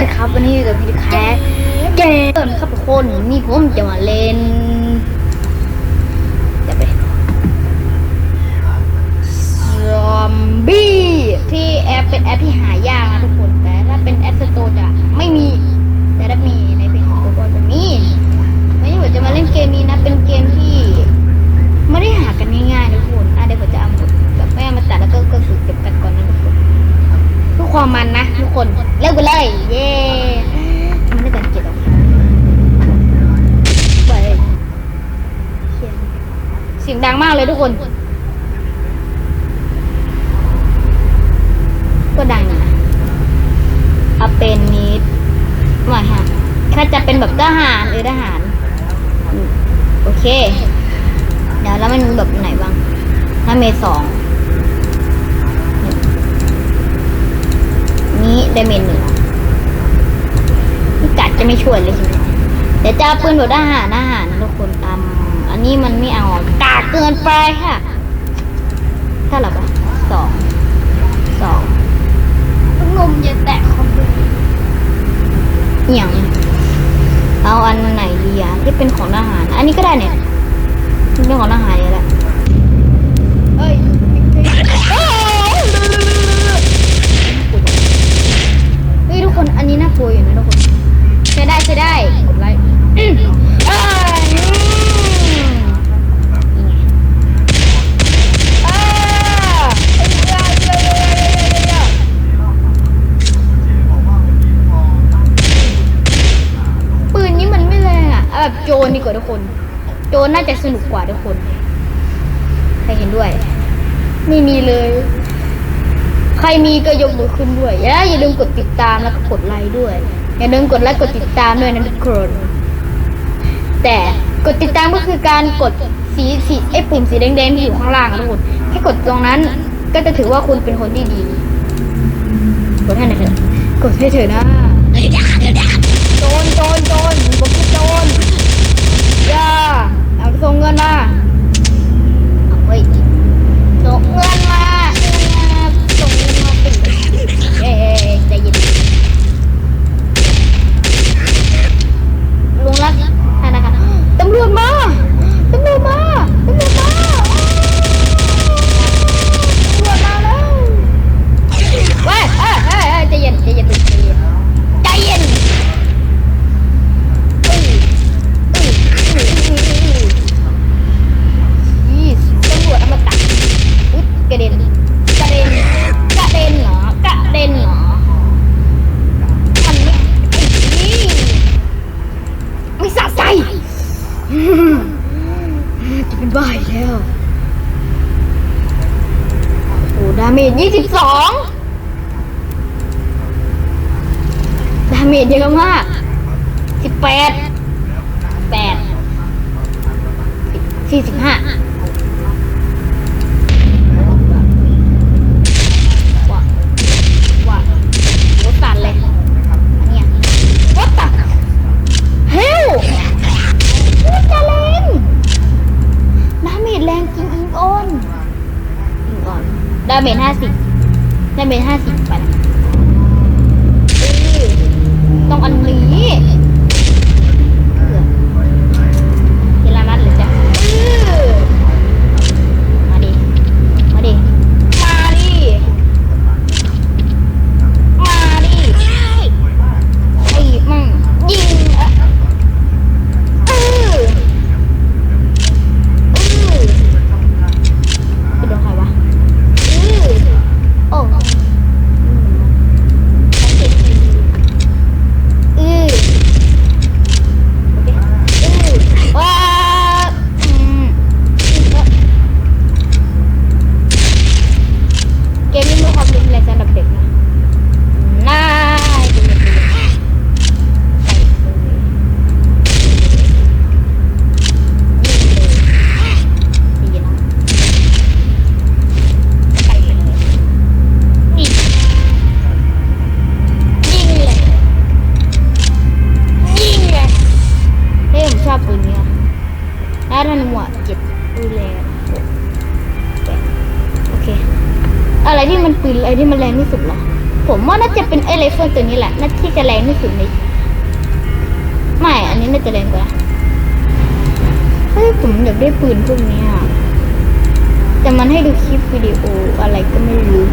สดีครับวันนี้อยู่กับพี่แคทเกมครับทุกคนนี่ผมจะมาเล่นากเลยทุกคน ก็ดังนะเอาเป็นนิดไม่ฮะถ้าจะเป็นแบบทหารเออทหาร โอเค เดี๋ยวแล้วมันแบบไหนบ้างถ้าเมสองนี้ได้เมนหนึ่งกัดจะไม่ช่วยเลยใช่ไหมเดี๋ยวจะเอาปืนหัวทหารอาหารทุกคนตามอัน นี้มันไม่เอากาเกินไปค่ะเท่าไหร่ปะสองสองงมจะแตะคอมพิวอหย่างเอาอันไหนดีอะที่เป็นของทหาร อันนี้ก็ได้เนี่ยเป็นของทหารนี่แหละ จรดีกว่าทุกคน โจรน่าจะสนุกกว่าทุกคน ใครเห็นด้วย ไม่มีเลย ใครมีก็ยกมือขึ้นด้วยอย่าอย่าลืมกดติดตามแล้วก็กดไลค์ด้วย อย่าลืมกดไลค์กดติดตามด้วยนะทุกคนแต่กดติดตามก็คือการกดสีสีไอ้ปุ่มสีแดงๆที่อยู่ข้างล่างทุกคนแค่กดตรงนั้น ก็จะถือว่าคุณเป็นคนที่ดีกดให้หน่อยเถอะกดให้เถอะนะโจรโจรโจรผมคือโจรอย่า เอาส่งเงินมาเอา สองดาเมจเยอะมากสิบแปดแปดสี่สิบห้าว่าว่าโรถตันเลยอันเนี้ยรถตันเฮลรถจะแรงดาเมจแรงจริงอิงออนอิงออนดาเมจห้าสิบ ดาเบนห้าสิบไปต้องอันนี้ อะไรที่มันปืนอะไรที่มันแรงที่สุดหรอ ผมว่าน่าจะเป็นไอไรเฟิลตัวนี้แหละน่าที่จะแรงที่สุดนี่ไม่ อันนี้น่าจะแรงกว่าเฮ้ยผมอยากได้ปืนพวกนี้อะแต่มันให้ดูคลิปวิดีโออะไรก็ไม่รู้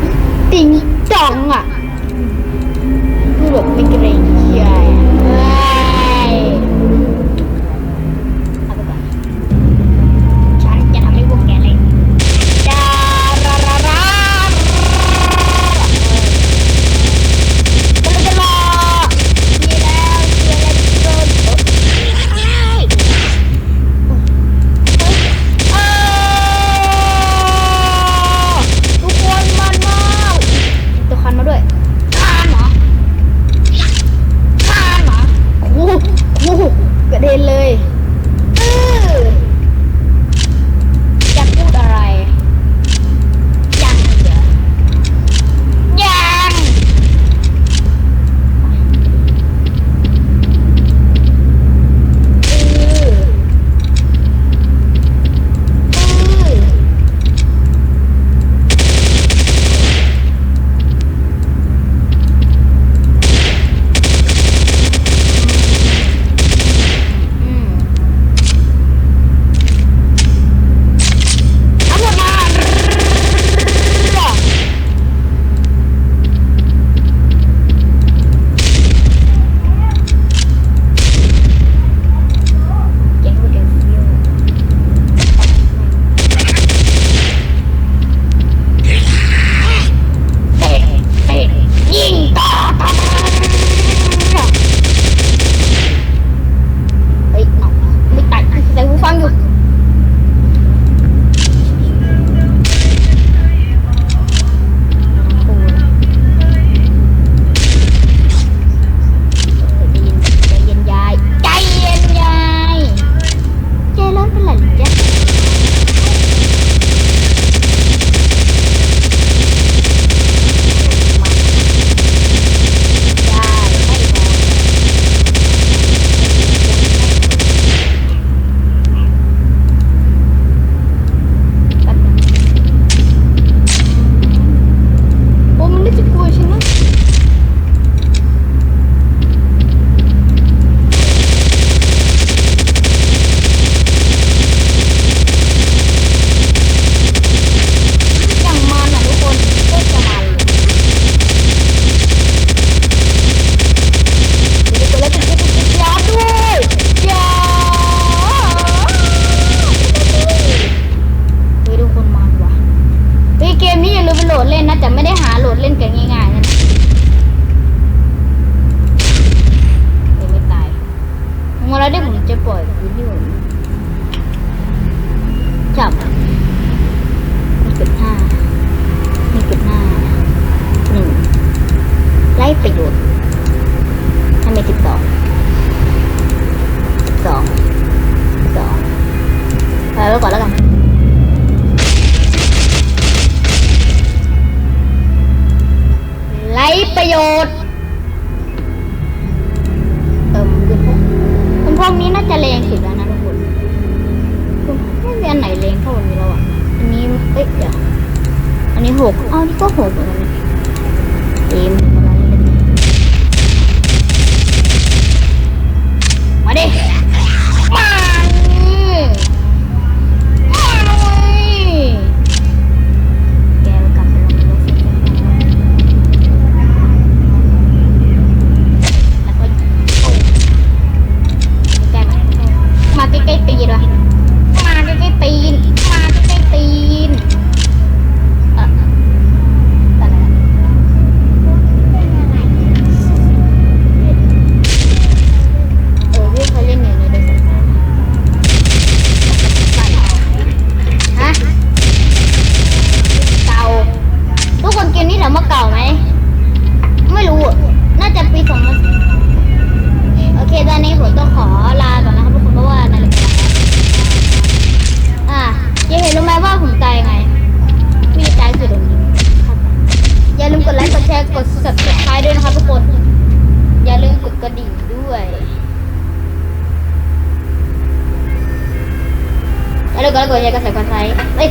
6 out of 6 Game